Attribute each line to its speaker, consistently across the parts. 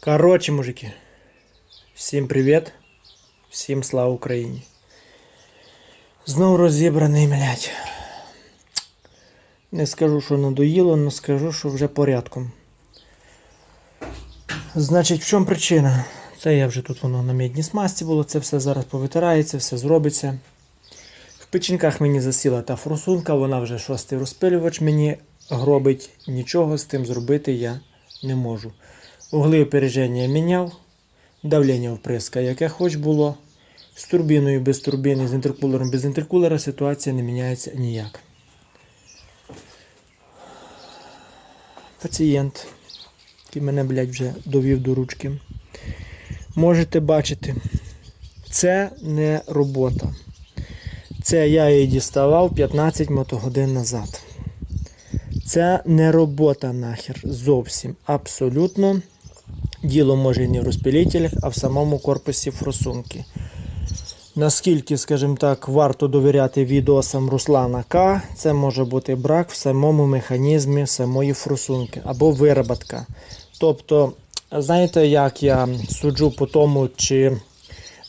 Speaker 1: Короче, мужики, всім привіт, всім слава Україні. Знову розібраний, блядь. Не скажу, що надоїло, але скажу, що вже порядком. Значить, в чому причина? Це я вже тут воно на мідній смазці було, це все зараз повитирається, все зробиться. В печінках мені засіла та форсунка, вона вже шостий розпилювач мені гробить. Нічого з тим зробити я не можу. Угли опереження міняв, давлення вприска, яке хоч було. З турбіною без турбіни, з інтеркулером без інтеркулера ситуація не міняється ніяк. Пацієнт, який мене, блядь, вже довів до ручки. Можете бачити, це не робота. Це я її діставав 15 мотогодин назад. Це не робота нахер зовсім. Абсолютно. Діло може і не в розпилителях, а в самому корпусі форсунки. Наскільки, скажімо так, варто довіряти відосам Руслана К, це може бути брак в самому механізмі самої форсунки або вироботка. Тобто, знаєте, як я суджу по тому, чи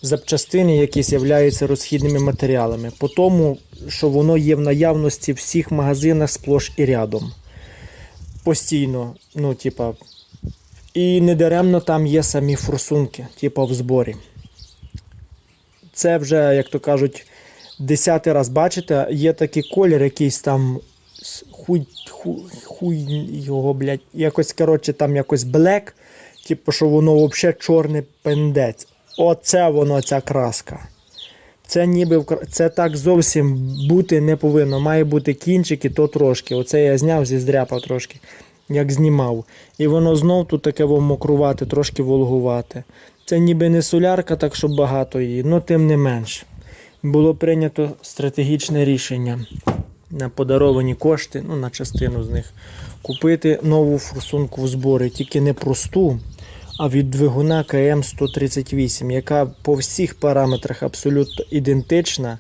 Speaker 1: запчастини якісь являються розхідними матеріалами, по тому, що воно є в наявності всіх магазинах сплош і рядом. Постійно, ну, типа, і недаремно там є самі форсунки, типа в зборі. Це вже, як то кажуть, десятий раз бачите, є такий колір, якийсь там хуй, хуй, його, блядь, якось, коротше, там якось блек, типу, що воно взагалі чорний пендець. Оце воно, ця краска. Це ніби це так зовсім бути не повинно. Має бути кінчики, то трошки. Оце я зняв, зіздряпав трошки, як знімав. І воно знов тут таке мокрувати, трошки волгувати. Це ніби не солярка, так що багато її, але тим не менш. Було прийнято стратегічне рішення на подаровані кошти, ну на частину з них, купити нову форсунку в зборі, тільки не просту, а від двигуна КМ138, яка по всіх параметрах абсолютно ідентична,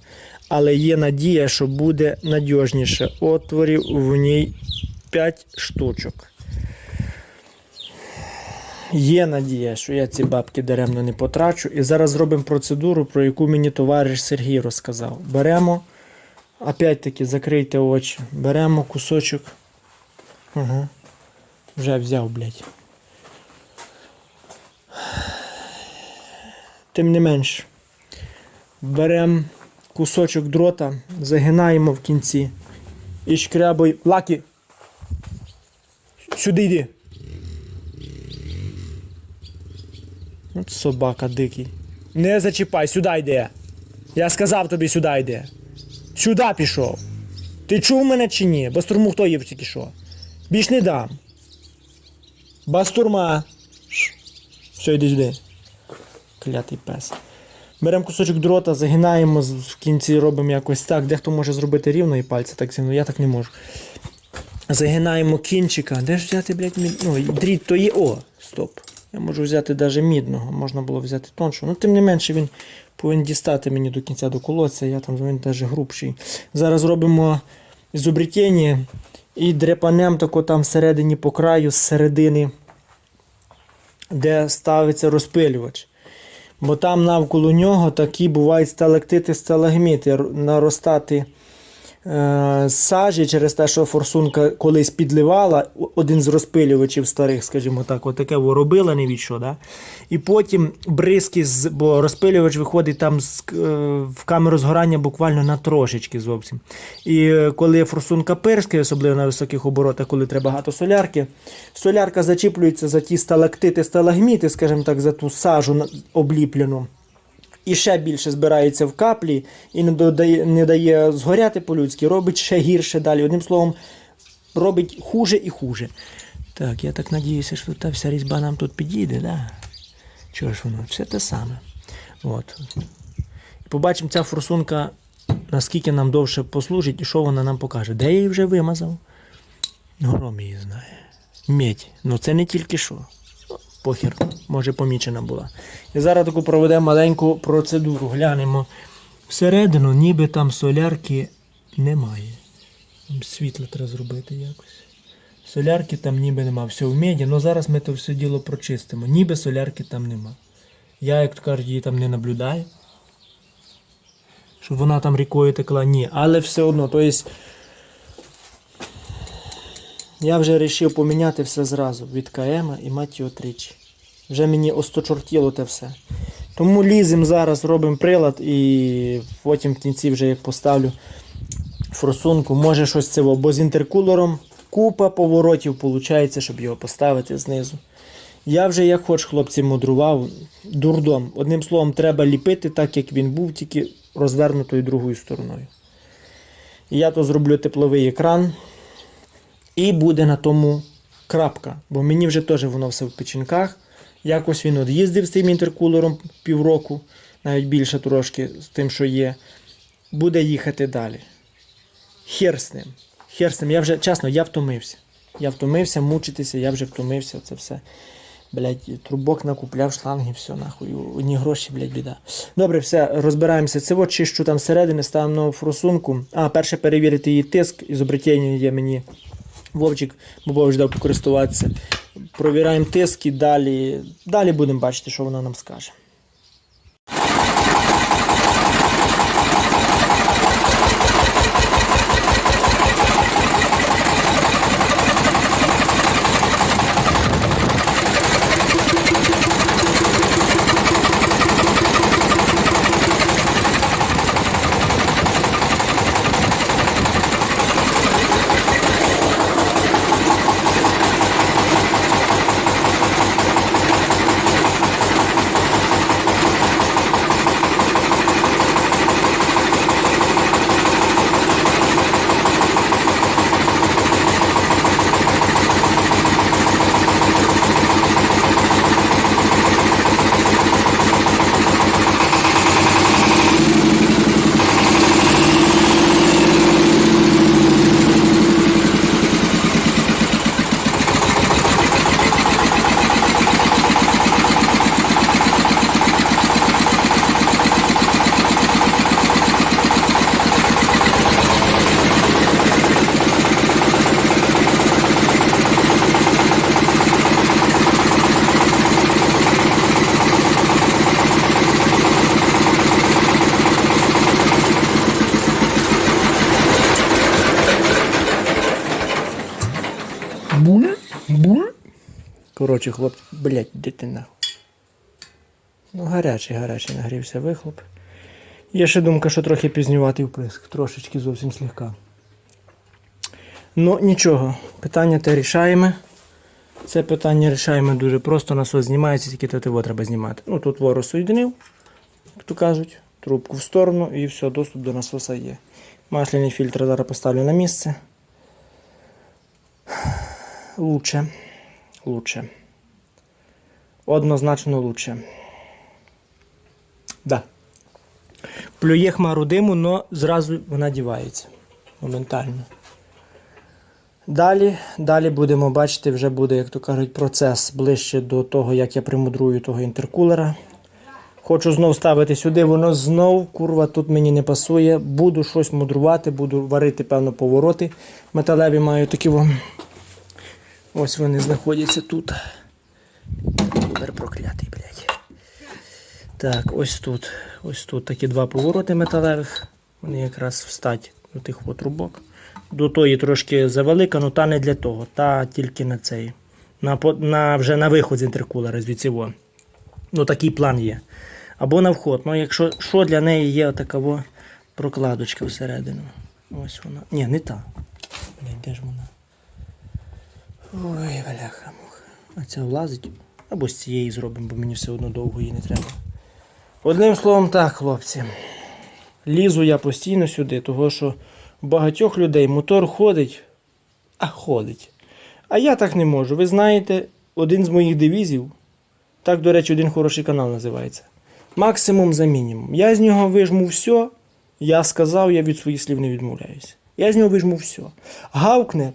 Speaker 1: але є надія, що буде надіжніше. Отворів в ній 5 штучок. Є надія, що я ці бабки даремно не потрачу. І зараз зробимо процедуру, про яку мені товариш Сергій розказав. Беремо, опять-таки, закрийте очі, беремо кусочок. Ага. Вже взяв, блядь. Тим не менш, беремо кусочок дрота, загинаємо в кінці і шкрябой. Лакі! Сюди йди. От собака дикий. Не зачіпай, сюди йди. Я сказав тобі сюди йди. Сюди пішов. Ти чув мене чи ні? Бастурму хто їв тільки що? Більш не дам. Бастурма. Все, йди сюди. Клятий пес. Беремо кусочок дрота, загинаємо в кінці, робимо якось так. Дехто може зробити рівно і пальці так сильно, я так не можу. Загинаємо кінчика. Де ж взяти, блядь, мід... ну, дріт то є. О, стоп. Я можу взяти навіть мідного, можна було взяти тоншого. Ну, тим не менше, він повинен дістати мені до кінця до колодця, я там він навіть грубший. Зараз робимо зубрітєння і дрепанем тако там всередині по краю, з середини, де ставиться розпилювач. Бо там навколо нього такі бувають сталактити, сталагміти, наростати сажі через те, що форсунка колись підливала один з розпилювачів старих, скажімо так, отаке робила не від да? І потім бризки, з, бо розпилювач виходить там з, е, в камеру згорання буквально на трошечки зовсім. І е, коли форсунка пирскає, особливо на високих оборотах, коли треба багато солярки, солярка зачіплюється за ті сталактити, сталагміти, скажімо так, за ту сажу обліплену і ще більше збирається в каплі і не додає, не дає згоряти по-людськи, робить ще гірше далі. Одним словом, робить хуже і хуже. Так, я так надіюся, що та вся різьба нам тут підійде, да? Чого ж воно? Все те саме. От. Побачимо, ця форсунка, наскільки нам довше послужить і що вона нам покаже. Де я її вже вимазав? Гром її знає. Медь. Ну це не тільки що. Похер, може помічена була. І зараз таку проведемо маленьку процедуру. Глянемо всередину, ніби там солярки немає. Світло треба зробити якось. Солярки там ніби нема, все в меді, але зараз ми то все діло прочистимо. Ніби солярки там нема. Я, як то кажуть, її там не наблюдаю. Щоб вона там рікою текла, ні. Але все одно, то есть, я вже вирішив поміняти все зразу від КМ і мать його тричі. Вже мені осточортіло те все. Тому лізем зараз, робимо прилад і потім в кінці вже як поставлю форсунку, може щось це, бо з інтеркулером купа поворотів виходить, щоб його поставити знизу. Я вже як хоч хлопці мудрував, дурдом. Одним словом, треба ліпити так, як він був, тільки розвернутою другою стороною. Я то зроблю тепловий екран, і буде на тому крапка. Бо мені вже теж воно все в печінках. Якось він от їздив з тим інтеркулером півроку, навіть більше трошки з тим, що є. Буде їхати далі. Хер з ним. Хер з ним. Я вже, чесно, я втомився. Я втомився мучитися, я вже втомився. Це все. Блять, трубок накупляв, шланги, все нахуй. Одні гроші, блять, біда. Добре, все, розбираємося. Це от чищу там всередини, ставимо нову форсунку. А, перше перевірити її тиск. Ізобретення є мені Вовчик Бобович дав покористуватися. тиски, далі, далі будемо бачити, що вона нам скаже. Коротше, хлоп, блять, дитина. Ну, гарячий, гарячий нагрівся вихлоп. Є ще думка, що трохи пізнюватий вприск, трошечки зовсім слегка. Ну, нічого, питання те рішаємо. Це питання рішаємо дуже просто, насос знімається, тільки його треба знімати. Ну, тут ворог соєдинив, як то кажуть, трубку в сторону і все, доступ до насоса є. Масляний фільтр зараз поставлю на місце. Лучше. Лучше. Однозначно лучше. Да. Плює хмару диму, но зразу вона дівається. Моментально. Далі, далі будемо бачити, вже буде, як то кажуть, процес ближче до того, як я примудрую того інтеркулера. Хочу знов ставити сюди, воно знов, курва, тут мені не пасує. Буду щось мудрувати, буду варити, певно, повороти. Металеві маю такі вон. Ось вони знаходяться тут. Тепер проклятий, блядь. Так, ось тут. Ось тут такі два повороти металевих. Вони якраз встать до тих от трубок. До тої трошки завелика, але та не для того. Та тільки на цей. На, на, вже на виход з інтеркулера звідси. Ну, такий план є. Або на вход. Ну, якщо що для неї є така прокладочка всередину. Ось вона. Ні, не та. Блядь, де ж вона? Ой, бляха муха. А ця влазить. Або з цієї зробимо, бо мені все одно довго її не треба. Одним словом, так, хлопці. Лізу я постійно сюди, того що у багатьох людей мотор ходить, а ходить. А я так не можу. Ви знаєте, один з моїх девізів, так, до речі, один хороший канал називається. Максимум за мінімум. Я з нього вижму все. Я сказав, я від своїх слів не відмовляюся. Я з нього вижму все. Гавкне,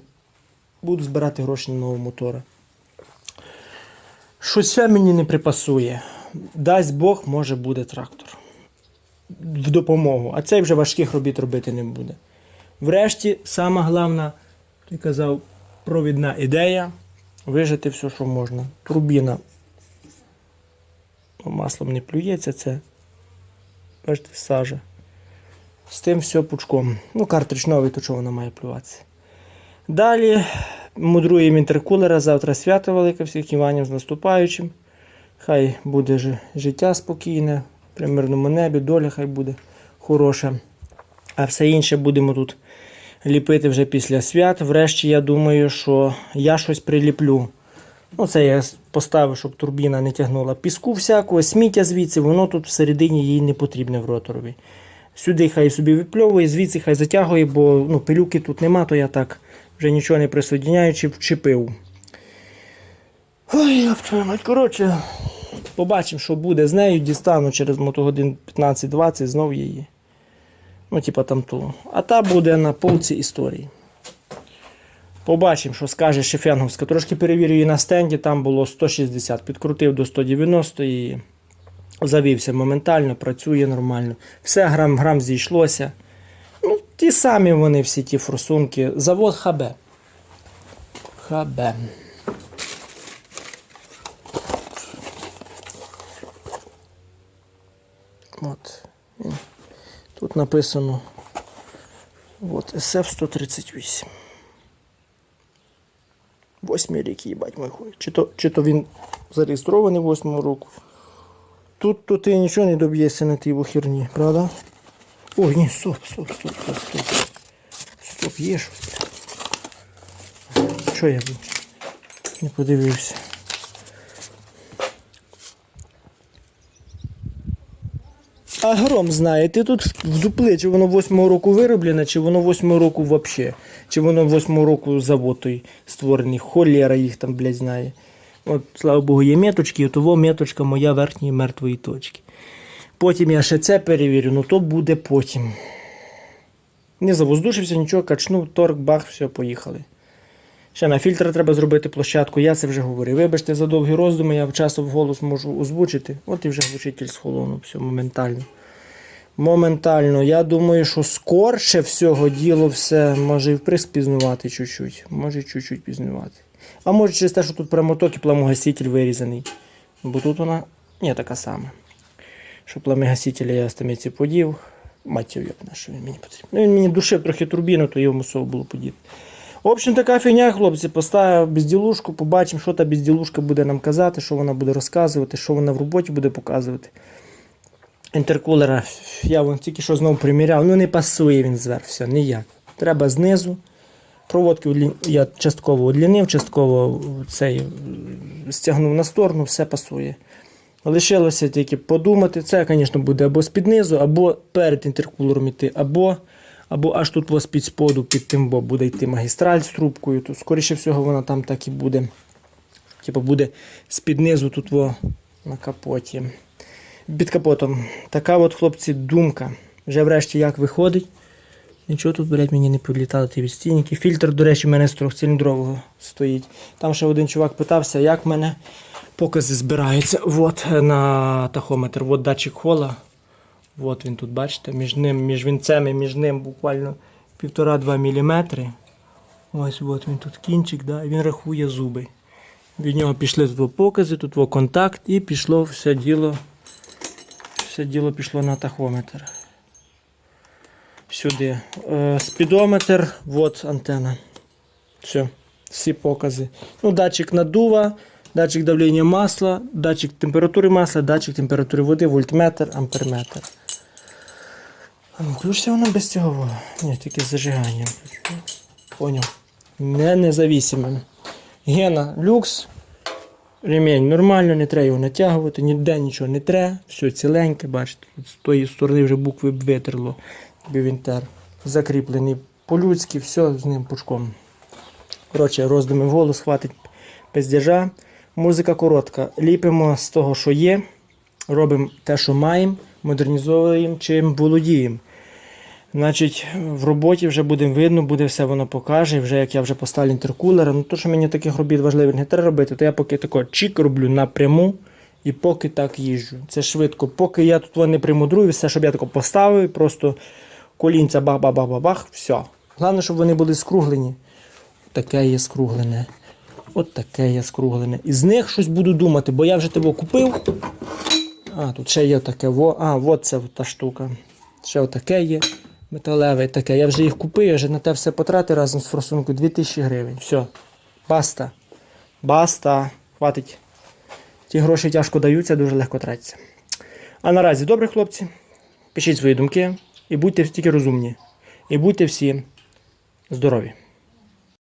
Speaker 1: буду збирати гроші на нового мотора. Щось мені не припасує. Дасть Бог, може буде трактор. В допомогу. А цей вже важких робіт робити не буде. Врешті, сама головна, ти казав, провідна ідея вижити все, що можна. Турбіна ну, маслом не плюється, це бачите, сажа. З тим все пучком. Ну, картридж новий, то чого вона має плюватися. Далі мудруємо інтеркулера. Завтра свято велике всіх Іванів з наступаючим. Хай буде життя спокійне, при мирному небі, доля хай буде хороша. А все інше будемо тут ліпити вже після свят. Врешті я думаю, що я щось приліплю. Ну, це я поставив, щоб турбіна не тягнула піску всякого, сміття звідси, воно тут всередині їй не потрібне в роторові. Сюди хай собі випльовує, звідси хай затягує, бо ну, пилюки тут нема, то я так вже нічого не присоединяючи, вчепив. Ой, я мать, коротше, побачимо, що буде з нею. Дістану через мотогодин 15-20 знов її. Ну, типа там ту. А та буде на полці історії. Побачимо, що скаже Шефенговська. Трошки перевірю її на стенді, там було 160, підкрутив до 190 і завівся моментально, працює нормально. Все грам-грам зійшлося. Ті самі вони всі ті форсунки. Завод ХБ. ХБ. От. Тут написано от, SF-138. Восьмий рік, їбать мой хуй. Чи то, чи то він зареєстрований восьмого року. Тут то ти нічого не доб'єшся на тій херні, правда? Ой, ні, стоп, стоп, стоп, стоп, стоп. Стоп, є щось. Що я був? Не подивився. А гром знає, ти тут в дупле, чи воно 8 року вироблене, чи воно 8 року взагалі, чи воно 8 року завод той створений, холєра їх там, блядь, знає. От, слава Богу, є меточки, і того меточка моя верхньої мертвої точки. Потім я ще це перевірю, ну то буде потім. Не завоздушився, нічого, качнув, торк, бах, все, поїхали. Ще на фільтр треба зробити площадку, я це вже говорив. Вибачте за довгі роздуми, я часто вголос можу озвучити. От і вже глушитель схолонув, все моментально. Моментально. Я думаю, що скорше всього діло все може і вприск пізнувати чуть-чуть. Може чуть-чуть пізнувати. А може через те, що тут прямоток і пламогаситель вирізаний. Бо тут вона не така сама. Що пламегасителя я з тимиці подів. Матів як на що він мені потрібен. Ну, він мені душив трохи турбіну, то його мусово було подіти. В общем, така фігня, хлопці, поставив безділушку, побачимо, що та безділушка буде нам казати, що вона буде розказувати, що вона в роботі буде показувати. Інтеркулера я вон тільки що знову приміряв, ну не пасує він зверху, ніяк. Треба знизу. Проводки я частково удлінив, частково цей стягнув на сторону, все пасує. Лишилося тільки подумати. Це, звісно, буде або з-під низу, або перед інтеркулером йти, або, або аж тут ось під споду, під тим, бо буде йти магістраль з трубкою. То, скоріше всього, вона там так і буде. Типу буде з-під низу тут во, на капоті. Під капотом. Така от, хлопці, думка. Вже врешті як виходить. Нічого тут, блядь, мені не прилітало ті відстійники. Фільтр, до речі, в мене з трьохциліндрового стоїть. Там ще один чувак питався, як в мене покази збираються. От на тахометр, от датчик хола. От він тут, бачите, між ним, між вінцем і між ним буквально 1,5-2 мм. Ось от він тут кінчик, да, і він рахує зуби. Від нього пішли тут покази, тут контакт і пішло все діло. Все діло пішло на тахометр. Сюди. Е, спідометр, от антенна. Все, всі покази. Ну, датчик надува, датчик давлення масла, датчик температури масла, датчик температури води, вольтметр, амперметр. А ну, включиться воно без цього. Ні, тільки з зажиганням. Поняв. Не независимим. Гена люкс. Ремінь нормально, не треба його натягувати, ніде нічого не треба, все ціленьке, бачите, з тої сторони вже букви витерло, він. Закріплений по-людськи, все з ним пучком. Коротше, роздуми в голос, хватить пиздежа. Музика коротка. Ліпимо з того, що є, робимо те, що маємо, модернізовуємо, чим володіємо. Значить, в роботі вже буде видно, буде все воно покаже. Вже як я вже поставлю інтеркулера. Ну то, що мені таких робіт важливих не треба робити, то я поки тако чік роблю напряму і поки так їжджу. Це швидко. Поки я тут не примудрую, все, щоб я тако поставив, просто колінця бах-бах-бах-бах, все. Головне, щоб вони були скруглені. таке є скруглене. От таке є скруглене. І з них щось буду думати, бо я вже тебе купив. А, тут ще є таке. Во, а, от це та штука. Ще отаке є. Металеве таке. Я вже їх купив, я вже на те все потратив разом з форсункою 2000 гривень. Все. Баста. Баста. Хватить. Ті гроші тяжко даються, дуже легко тратяться. А наразі, добре, хлопці, пишіть свої думки і будьте тільки розумні. І будьте всі здорові.